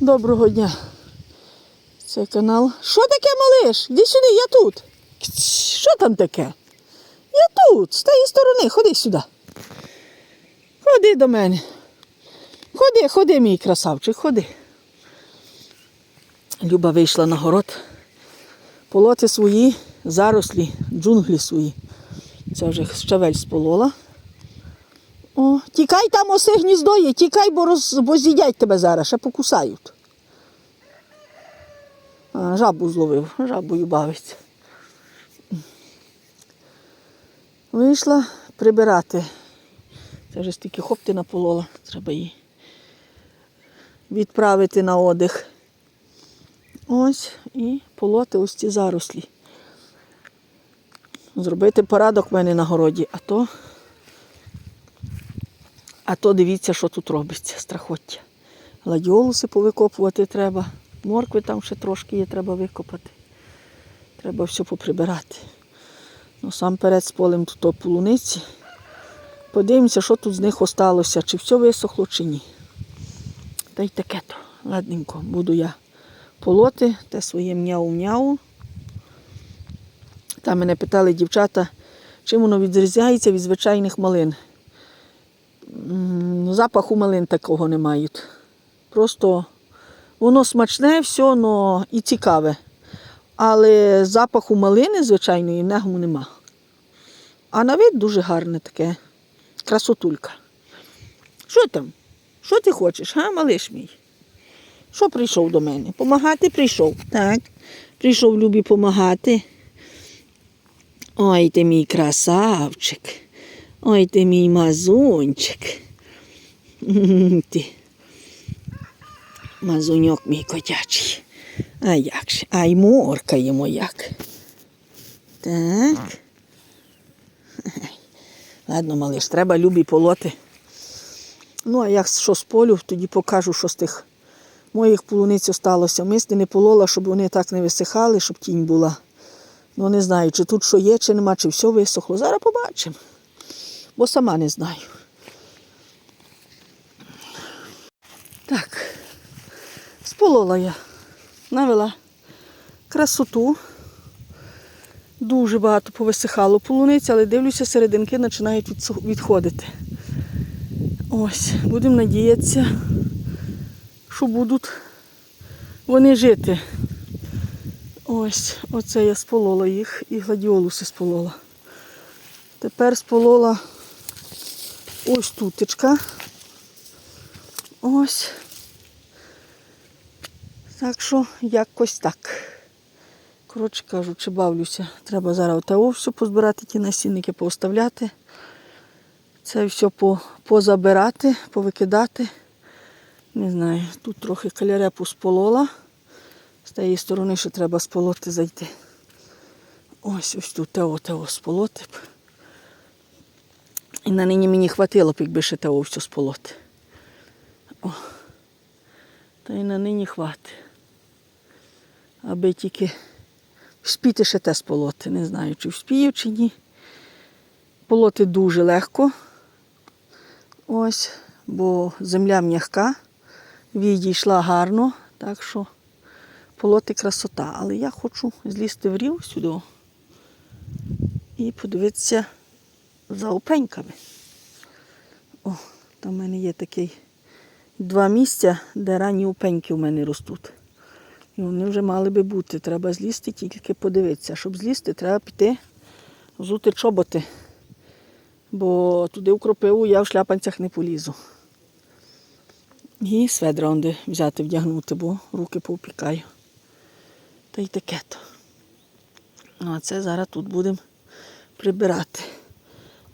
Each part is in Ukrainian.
Доброго дня. Це канал. Що таке, малиш? Іди сюди, я тут. Що там таке? Я тут, з тієї сторони, ходи сюди. Ходи до мене. Ходи, ходи, мій красавчик, ходи. Люба вийшла на город. Полоти свої, зарослі, джунглі свої. Це вже щавель сполола. О, тікай там осе гніздо є, тікай, бо, роз, бо з'їдять тебе зараз, ще покусають. А, жабу зловив, жабою бавиться. Вийшла прибирати. Це вже стільки хопти наполола, треба її відправити на одяг. Ось і полоти ось ці зарослі. Зробити порядок в мене на городі, а то а то дивіться, що тут робиться, страхоття. Гладіолуси повикопувати треба. Моркви там ще трошки є, треба викопати. Треба все поприбирати. Ну, сам перед з полем тут полуниці. Подивимося, що тут з них осталося, чи все висохло, чи ні. Та й таке то. Ладненько, буду я полоти, те своє м'яу-м'яу. Там мене питали дівчата, чим воно відрізняється від звичайних малин. Запаху малин такого не мають. Просто воно смачне, все но і цікаве. Але запаху малини, звичайної, негму нема. А на вид дуже гарне таке. Красотулька. Що там? Що ти хочеш, га, малиш мій? Що прийшов до мене? Помагати прийшов. Так. Прийшов Любі помагати. Ой, ти мій красавчик. Ой, ти мій мазунчик. Ти. Мазуньок мій котячий. А як же? Ай, моркаємо як. Так. Ладно, малиш, треба любі полоти. Ну, а як що з полю, тоді покажу, що з тих моїх полуниць осталося. Мисти не полола, щоб вони так не висихали, щоб тінь була. Ну, не знаю, чи тут що є, чи нема, чи все висохло. Зараз побачимо. Бо сама не знаю. Так, сполола я. Навела красоту. Дуже багато повисихало полуниць, але дивлюся, серединки починають відходити. Ось, будемо надіятися, що будуть вони жити. Ось, оце я сполола їх і гладіолуси сполола. Тепер сполола ось тутечка. Ось. Так що якось так. Коротше кажучи, бавлюся. Треба зараз оте все позбирати, ті насінники поставляти. Це все позабирати, повикидати. Не знаю, тут трохи калярепу сполола. З тієї сторони ще треба сполоти зайти. Ось ось тут тео тео сполоти. І на нині мені хватило б, якби ще тео все сполоти. О. Та й на нині хватить. Аби тільки вспіти ще те сполоти. Не знаю, чи вспію, чи ні. Полоти дуже легко. Ось, бо земля м'яка, відійшла гарно, так що полоти красота. Але я хочу злізти в рів сюди і подивитися за опеньками. О, там в мене є такий два місця, де ранні опеньки у мене ростуть. І вони вже мали би бути. Треба злізти, тільки подивитися. Щоб злізти, треба піти взути чоботи. Бо туди в кропиву я в шляпанцях не полізу. І сведра онде взяти, вдягнути, бо руки повпікаю. Та й таке то. Ну, а це зараз тут будемо прибирати.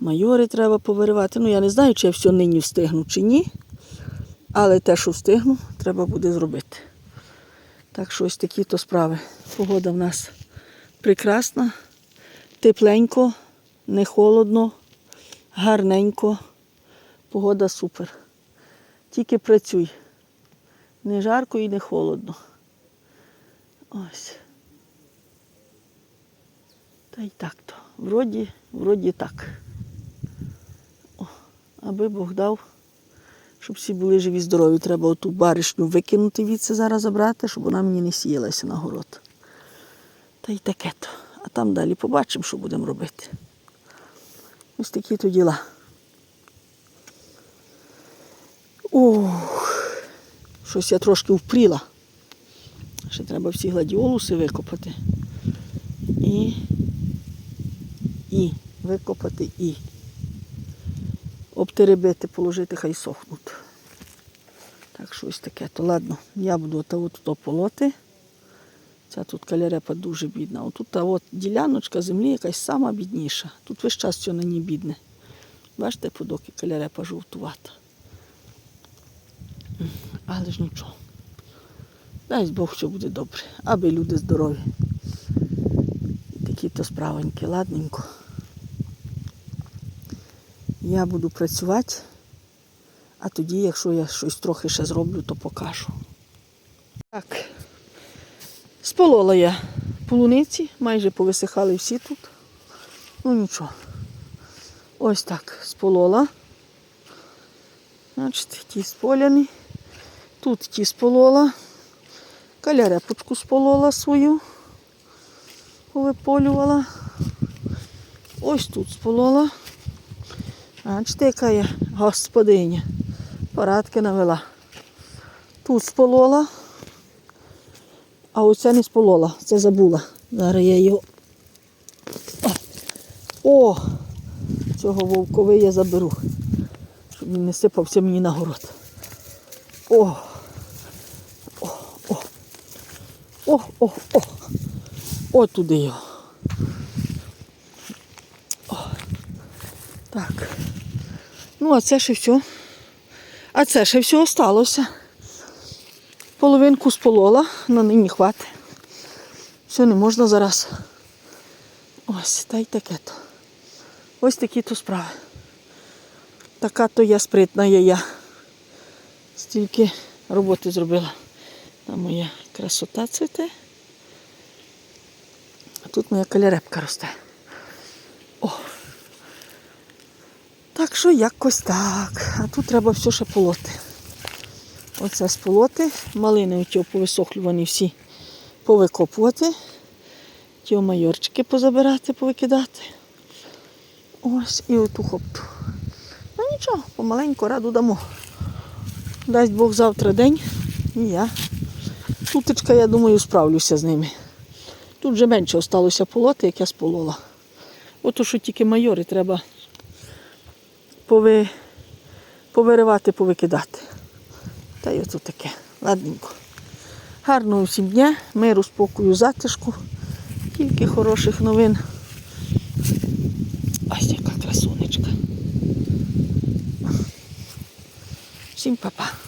Майори треба повиривати. Ну, я не знаю, чи я все нині встигну, чи ні. Але те, що встигну, треба буде зробити. Так що ось такі то справи. Погода в нас прекрасна, тепленько, не холодно, гарненько. Погода супер. Тільки працюй. Не жарко і не холодно. Ось. Та й так то. Вроді, вроді так. Аби Бог дав, Щоб всі були живі, здорові. Треба оту баришню викинути від це зараз забрати, щоб вона мені не сіялася на город. Та й таке то. А там далі побачимо, що будемо робити. Ось такі то діла. Ох, щось я трошки впріла. Ще треба всі гладіолуси викопати. І, і викопати і. Обтеребити, положити, хай сохнуть. Так, щось таке. То ладно, я буду та от то полоти. Ця тут калярепа дуже бідна. Отут та от діляночка землі якась сама бідніша. Тут весь час все на ній бідне. Бачите, подоки калярепа жовтувата. Але ж нічого. Дай Бог, що буде добре, аби люди здорові. Такі то справоньки, ладненько. Я буду працювати, а тоді, якщо я щось трохи ще зроблю, то покажу. Так. Сполола я полуниці, майже повисихали всі тут. Ну нічого. Ось так сполола. Значить, ті споляні. Тут ті сполола. Калярепочку сполола свою. Повиполювала. Ось тут сполола. Бачите, яка я господиня. Парадки навела. Тут сполола. А оце не сполола, це забула. Зараз я його. О! Цього вовкови я заберу, щоб він не сипався мені на город. О! О, о! О, о, о! О, туди його. О. Так. Ну, а це ще все. А це ще все осталося. Половинку сполола, на нині хватить. Все, не можна зараз. Ось, та й таке то. Ось такі то справи. Така то я спритна є я. Стільки роботи зробила. Там моя красота цвіте. А тут моя калярепка росте. О! Так що якось так. А тут треба все ще полоти. Оце сполоти. Малини оті повисохлювані всі повикопувати. Ті майорчики позабирати, повикидати. Ось і оту хопту. Ну нічого, помаленьку раду дамо. Дасть Бог завтра день і я. Тутечка, я думаю, справлюся з ними. Тут вже менше осталося полоти, як я сполола. Ото що тільки майори треба пови... повиривати, повикидати. Та й ото таке. Ладненько. Гарного всім дня, миру, спокою, затишку. Тільки хороших новин. Ось яка красунечка. Всім па-па.